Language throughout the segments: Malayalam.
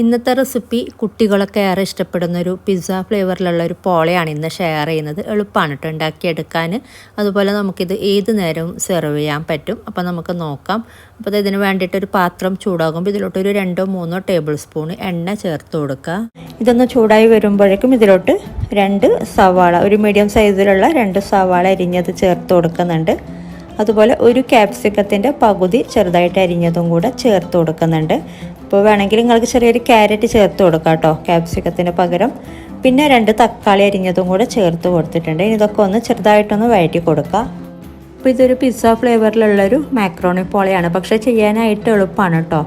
ഇന്നത്തെ റെസിപ്പി കുട്ടികളൊക്കെ ഏറെ ഇഷ്ടപ്പെടുന്ന ഒരു പിസ്സ ഫ്ലേവറിലുള്ള ഒരു പോളയാണ് ഇന്ന് ഷെയർ ചെയ്യുന്നത്. എളുപ്പമാണ് കേട്ടോ ഉണ്ടാക്കിയെടുക്കാൻ അതുപോലെ നമുക്കിത് ഏത് നേരവും സെർവ് ചെയ്യാൻ പറ്റും. അപ്പോൾ നമുക്ക് നോക്കാം. അപ്പോൾ ഇതിന് വേണ്ടിയിട്ട് ഒരു പാത്രം ചൂടാകുമ്പോൾ ഇതിലോട്ട് ഒരു രണ്ടോ മൂന്നോ ടേബിൾ സ്പൂൺ എണ്ണ ചേർത്ത് കൊടുക്കുക. ഇതൊന്ന് ചൂടായി വരുമ്പോഴേക്കും ഇതിലോട്ട് രണ്ട് സവാള ഒരു മീഡിയം സൈസിലുള്ള രണ്ട് സവാള അരിഞ്ഞത് ചേർത്ത് കൊടുക്കുന്നുണ്ട്. അതുപോലെ ഒരു ക്യാപ്സിക്കത്തിന്റെ പകുതി ചെറുതായിട്ട് അരിഞ്ഞതും കൂടെ ചേർത്ത് കൊടുക്കുന്നുണ്ട്. അപ്പോൾ വേണമെങ്കിൽ നിങ്ങൾക്ക് ചെറിയൊരു ക്യാരറ്റ് ചേർത്ത് കൊടുക്കാം കേട്ടോ ക്യാപ്സിക്കത്തിന് പകരം. പിന്നെ രണ്ട് തക്കാളി അരിഞ്ഞതും കൂടെ ചേർത്ത് കൊടുത്തിട്ടുണ്ട്. ഇനി ഇതൊക്കെ ഒന്ന് ചെറുതായിട്ടൊന്ന് വഴറ്റി കൊടുക്കുക അപ്പോൾ ഇതൊരു പിസ്സ ഫ്ലേവറിലുള്ളൊരു മാക്രോണി പോളയാണ് പക്ഷേ ചെയ്യാനായിട്ട് എളുപ്പമാണ് കേട്ടോ.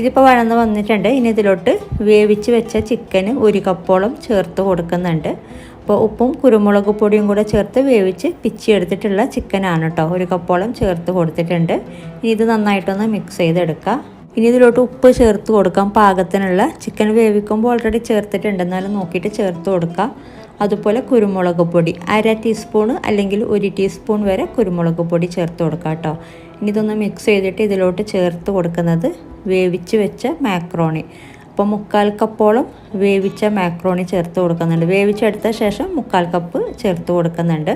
ഇതിപ്പോൾ വഴന്ന് വന്നിട്ടുണ്ട്. ഇനി ഇതിലോട്ട് വേവിച്ച് വെച്ച ചിക്കന് ഒരു കപ്പോളം ചേർത്ത് കൊടുക്കുന്നുണ്ട്. അപ്പോൾ ഉപ്പും കുരുമുളക് പൊടിയും കൂടെ ചേർത്ത് വേവിച്ച് പിച്ചി എടുത്തിട്ടുള്ള ചിക്കനാണ് കേട്ടോ. ഒരു കപ്പോളം ചേർത്ത് കൊടുത്തിട്ടുണ്ട്. ഇനി ഇത് നന്നായിട്ടൊന്ന് മിക്സ് ചെയ്തെടുക്കുക ഇനി ഇതിലോട്ട് ഉപ്പ് ചേർത്ത് കൊടുക്കാം. പാകത്തിനുള്ള ചിക്കൻ വേവിക്കുമ്പോൾ ഓൾറെഡി ചേർത്തിട്ടുണ്ട്. എന്നാലും നോക്കിയിട്ട് ചേർത്ത് കൊടുക്കുക അതുപോലെ കുരുമുളക് പൊടി. അര ടീസ്പൂണ് അല്ലെങ്കിൽ ഒരു ടീസ്പൂൺ വരെ കുരുമുളക് പൊടി ചേർത്ത് കൊടുക്കുക കേട്ടോ. ഇനി ഇതൊന്ന് മിക്സ് ചെയ്തിട്ട് ഇതിലോട്ട് ചേർത്ത് കൊടുക്കുന്നത് വേവിച്ച് വെച്ച മാക്രോണി അപ്പോൾ മുക്കാൽ കപ്പോളം വേവിച്ച മാക്രോണി ചേർത്ത് കൊടുക്കുന്നുണ്ട്. വേവിച്ചെടുത്ത ശേഷം മുക്കാൽ കപ്പ് ചേർത്ത് കൊടുക്കുന്നുണ്ട്.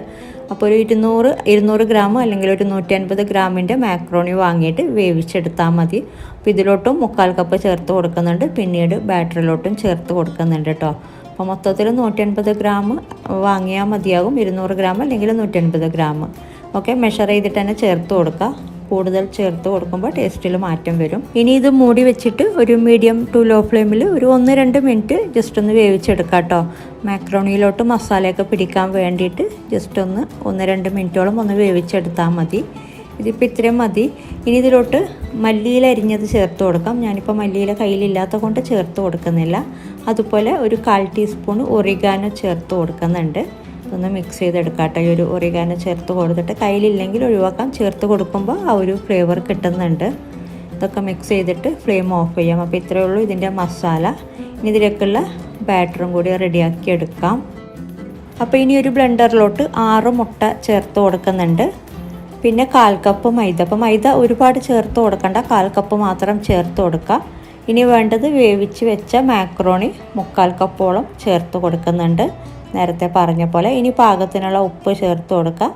അപ്പോൾ ഒരു ഇരുന്നൂറ് ഇരുന്നൂറ് ഗ്രാം അല്ലെങ്കിൽ ഒരു നൂറ്റി അൻപത് ഗ്രാമിന്റെ മാക്രോണി വാങ്ങിയിട്ട് വേവിച്ചെടുത്താൽ മതി. അപ്പോൾ ഇതിലോട്ടും മുക്കാൽ കപ്പ് ചേർത്ത് കൊടുക്കുന്നുണ്ട്. പിന്നീട് ബാറ്ററിലോട്ടും ചേർത്ത് കൊടുക്കുന്നുണ്ട് കേട്ടോ. അപ്പോൾ മൊത്തത്തിൽ നൂറ്റി അൻപത് ഗ്രാം വാങ്ങിയാൽ മതിയാകും. ഇരുന്നൂറ് ഗ്രാം അല്ലെങ്കിൽ നൂറ്റി അൻപത് ഗ്രാം. ഓക്കെ മെഷർ ചെയ്തിട്ട് തന്നെ ചേർത്ത് കൊടുക്കുക. കൂടുതൽ ചേർത്ത് കൊടുക്കുമ്പോൾ ടേസ്റ്റിൽ മാറ്റം വരും. ഇനി ഇത് മൂടി വെച്ചിട്ട് ഒരു മീഡിയം ടു ലോ ഫ്ലെയിമിൽ ഒരു ഒന്ന് രണ്ട് മിനിറ്റ് ജസ്റ്റ് ഒന്ന് വേവിച്ചെടുക്കാം കേട്ടോ മാക്രോണിയിലോട്ട് മസാലയൊക്കെ പിടിക്കാൻ വേണ്ടിയിട്ട് ജസ്റ്റ് ഒന്ന് ഒന്ന് രണ്ട് മിനിറ്റോളം ഒന്ന് വേവിച്ചെടുത്താൽ മതി. ഇതിപ്പോൾ ഇത്രയും മതി. ഇനി ഇതിലോട്ട് മല്ലിയില അരിഞ്ഞത് ചേർത്ത് കൊടുക്കാം. ഞാനിപ്പോൾ മല്ലിയില കയ്യിലില്ലാത്ത കൊണ്ട് ചേർത്ത് കൊടുക്കുന്നില്ല. അതുപോലെ ഒരു കാൽ ടീസ്പൂൺ ഒറിഗാനോ ചേർത്ത് കൊടുക്കുന്നുണ്ട്. ഒന്ന് മിക്സ് ചെയ്തെടുക്കാട്ടെ. ഈ ഒരു ഒറിഗാന ചേർത്ത് കൊടുത്തിട്ട് കയ്യിലില്ലെങ്കിൽ ഒഴിവാക്കാം. ചേർത്ത് കൊടുക്കുമ്പോൾ ആ ഒരു ഫ്ലേവർ കിട്ടുന്നുണ്ട്. ഇതൊക്കെ മിക്സ് ചെയ്തിട്ട് ഫ്ലെയിം ഓഫ് ചെയ്യാം. അപ്പോൾ ഇത്രയേ ഉള്ളൂ ഇതിന്റെ മസാല. ഇനി ഇതിലേക്കുള്ള ബാറ്ററും കൂടി റെഡിയാക്കി എടുക്കാം. അപ്പോൾ ഇനി ഒരു ബ്ലെൻഡറിലോട്ട് ആറ് മുട്ട ചേർത്ത് കൊടുക്കുന്നുണ്ട്. പിന്നെ കാൽ കപ്പ് മൈദ. അപ്പോൾ മൈദ ഒരുപാട് ചേർത്ത് കൊടുക്കണ്ട. കാൽ കപ്പ് മാത്രം ചേർത്ത് കൊടുക്കുക ഇനി വേണ്ടത് വേവിച്ച് വെച്ച മാക്രോണി മുക്കാൽ കപ്പോളം ചേർത്ത് കൊടുക്കുന്നുണ്ട്. നേരത്തെ പറഞ്ഞ പോലെ ഇനി പാകത്തിനുള്ള ഉപ്പ് ചേർത്ത് കൊടുക്കുക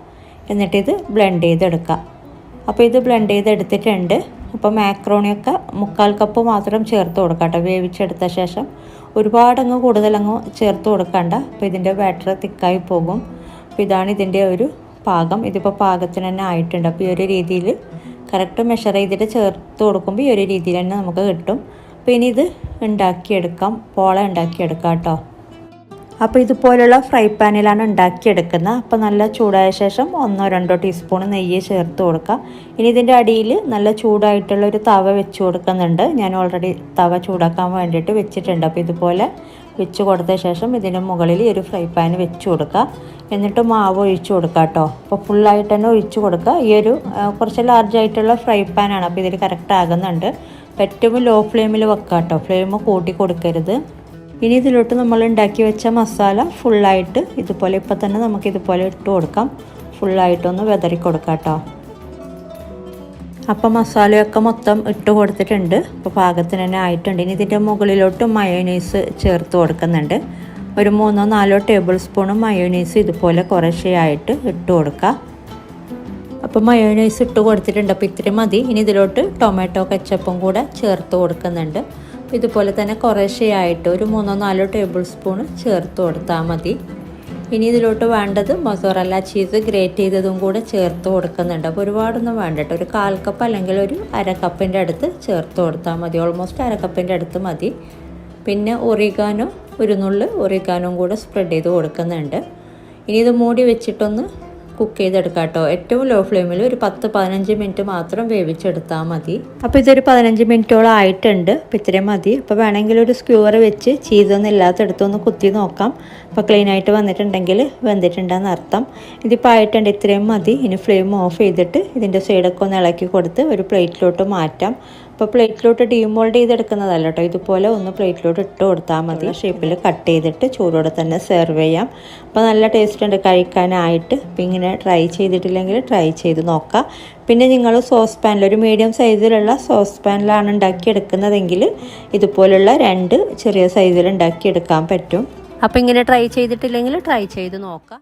എന്നിട്ടിത് ബ്ലെൻഡ് ചെയ്തെടുക്കുക അപ്പോൾ ഇത് ബ്ലെൻഡ് ചെയ്തെടുത്തിട്ടുണ്ട്. അപ്പോൾ മാക്രോണിയൊക്കെ മുക്കാൽ കപ്പ് മാത്രം ചേർത്ത് കൊടുക്കാം കേട്ടോ. വേവിച്ചെടുത്ത ശേഷം ഒരുപാടങ്ങ് കൂടുതലങ്ങ് ചേർത്ത് കൊടുക്കണ്ട. അപ്പോൾ ഇതിന്റെ ബാറ്റർ തിക്കായി പോകും. അപ്പോൾ ഇതാണ് ഇതിന്റെ ഒരു പാകം. ഇതിപ്പോൾ പാകത്തിന് തന്നെ ആയിട്ടുണ്ട്. അപ്പോൾ ഈ ഒരു രീതിയിൽ കറക്റ്റ് മെഷർ ചെയ്തിട്ട് ചേർത്ത് കൊടുക്കുമ്പോൾ ഈ ഒരു രീതിയിൽ തന്നെ നമുക്ക് കിട്ടും. അപ്പോൾ ഇനി ഇത് ഉണ്ടാക്കിയെടുക്കാം. പോള ഉണ്ടാക്കിയെടുക്കാം കേട്ടോ അപ്പോൾ ഇതുപോലുള്ള ഫ്രൈ പാനിലാണ് ഉണ്ടാക്കിയെടുക്കുന്നത്. അപ്പോൾ നല്ല ചൂടായ ശേഷം ഒന്നോ രണ്ടോ ടീസ്പൂൺ നെയ്യ് ചേർത്ത് കൊടുക്കാം. ഇനി ഇതിന്റെ അടിയിൽ നല്ല ചൂടായിട്ടുള്ള ഒരു തവ വെച്ച് കൊടുക്കുന്നുണ്ട്. ഞാൻ ഓൾറെഡി തവ ചൂടാക്കാൻ വേണ്ടിയിട്ട് വെച്ചിട്ടുണ്ട്. അപ്പോൾ ഇതുപോലെ വെച്ച് കൊടുത്ത ശേഷം ഇതിന് മുകളിൽ ഒരു ഫ്രൈ പാൻ വെച്ച് കൊടുക്കുക എന്നിട്ട് മാവ് ഒഴിച്ച് കൊടുക്കുക കേട്ടോ അപ്പോൾ ഫുള്ളായിട്ട് തന്നെ ഒഴിച്ച് കൊടുക്കുക ഈ ഒരു കുറച്ച് ലാർജായിട്ടുള്ള ഫ്രൈ പാനാണ്. അപ്പോൾ ഇതിൽ കറക്റ്റ് ആകുന്നുണ്ട്. ഏറ്റവും ലോ ഫ്ലെയിമിൽ വെക്കുക കേട്ടോ ഫ്ലെയിം കൂട്ടി കൊടുക്കരുത്. ഇനി ഇതിലോട്ട് നമ്മൾ ഉണ്ടാക്കി വെച്ച മസാല ഫുള്ളായിട്ട് ഇതുപോലെ ഇപ്പം തന്നെ നമുക്ക് ഇതുപോലെ ഇട്ട് കൊടുക്കാം. ഫുള്ളായിട്ടൊന്ന് വെതറി കൊടുക്കാം കേട്ടോ അപ്പം മസാലയൊക്കെ മൊത്തം ഇട്ട് കൊടുത്തിട്ടുണ്ട്. അപ്പോൾ പാകത്തിന് തന്നെ ആയിട്ടുണ്ട്. ഇനി ഇതിന്റെ മുകളിലോട്ട് മയോനൈസ് ചേർത്ത് കൊടുക്കുന്നുണ്ട്. ഒരു മൂന്നോ നാലോ ടേബിൾ സ്പൂൺ മയോനൈസ് ഇതുപോലെ കുറേശ്ശെയായിട്ട് ഇട്ട് കൊടുക്കുക അപ്പോൾ മയോണൈസ് ഇട്ട് കൊടുത്തിട്ടുണ്ട്. അപ്പോൾ ഇത്രയും മതി. ഇനി ഇതിലോട്ട് ടൊമാറ്റോ കച്ചപ്പും കൂടെ ചേർത്ത് കൊടുക്കുന്നുണ്ട്. ഇതുപോലെ തന്നെ കുറേശ്ശെയായിട്ട് ഒരു മൂന്നോ നാലോ ടേബിൾ സ്പൂൺ ചേർത്ത് കൊടുത്താൽ മതി. ഇനി ഇതിലോട്ട് വേണ്ടത് മൊസോറല്ല ചീസ് ഗ്രേറ്റ് ചെയ്തതും കൂടെ ചേർത്ത് കൊടുക്കുന്നുണ്ട്. അപ്പോൾ ഒരുപാടൊന്നും വേണ്ട ഒരു കാൽ കപ്പ് അല്ലെങ്കിൽ ഒരു അര കപ്പിന്റെ അടുത്ത് ചേർത്ത് കൊടുത്താൽ മതി. ഓൾമോസ്റ്റ് അര കപ്പിന്റെ അടുത്ത് മതി. പിന്നെ ഒറിഗാനോ ഒരു നുള്ള് ഒറിഗാനോയും കൂടെ സ്പ്രെഡ് ചെയ്ത് കൊടുക്കുന്നുണ്ട്. ഇനി ഇത് മൂടി വെച്ചിട്ടൊന്ന് കുക്ക് ചെയ്തെടുക്കാം കേട്ടോ. ഏറ്റവും ലോ ഫ്ലെയിമിൽ ഒരു പത്ത് പതിനഞ്ച് മിനിറ്റ് മാത്രം വേവിച്ചെടുത്താൽ മതി. അപ്പോൾ ഇതൊരു പതിനഞ്ച് മിനിറ്റോളം ആയിട്ടുണ്ട്. അപ്പോൾ ഇത്രയും മതി. അപ്പോൾ വേണമെങ്കിൽ ഒരു സ്ക്യൂവർ വെച്ച് ചീതൊന്നും ഇല്ലാത്തടത്തൊന്ന് കുത്തി നോക്കാം. അപ്പോൾ ക്ലീൻ ആയിട്ട് വന്നിട്ടുണ്ടെങ്കിൽ വെന്തിട്ടുണ്ടെന്ന് അർത്ഥം. ഇതിപ്പോൾ ആയിട്ടുണ്ട്. ഇത്രയും മതി. ഇനി ഫ്ലെയിം ഓഫ് ചെയ്തിട്ട് ഇതിന്റെ സൈഡൊക്കെ ഒന്ന് ഇളക്കി കൊടുത്ത് ഒരു പ്ലേറ്റിലോട്ട് മാറ്റാം. അപ്പോൾ പ്ലേറ്റിലോട്ട് ഡീമോൾഡ് ചെയ്തെടുക്കുന്നതല്ല കേട്ടോ ഇതുപോലെ ഒന്ന് പ്ലേറ്റിലോട്ട് ഇട്ട് കൊടുത്താൽ മതി. ഷേപ്പിൽ കട്ട് ചെയ്തിട്ട് ചൂടോടെ തന്നെ സെർവ് ചെയ്യാം. അപ്പോൾ നല്ല ടേസ്റ്റ് ഉണ്ട് കഴിക്കാനായിട്ട്. അപ്പോൾ ഇങ്ങനെ ട്രൈ ചെയ്തിട്ടില്ലെങ്കിൽ ട്രൈ ചെയ്ത് നോക്കാം. പിന്നെ നിങ്ങൾ സോസ് പാനിൽ ഒരു മീഡിയം സൈസിലുള്ള സോസ് പാനിലാണ് ഉണ്ടാക്കിയെടുക്കുന്നതെങ്കിൽ ഇതുപോലുള്ള രണ്ട് ചെറിയ സൈസിൽ ഉണ്ടാക്കിയെടുക്കാൻ പറ്റും. അപ്പോൾ ഇങ്ങനെ ട്രൈ ചെയ്തിട്ടില്ലെങ്കിൽ ട്രൈ ചെയ്ത് നോക്കാം.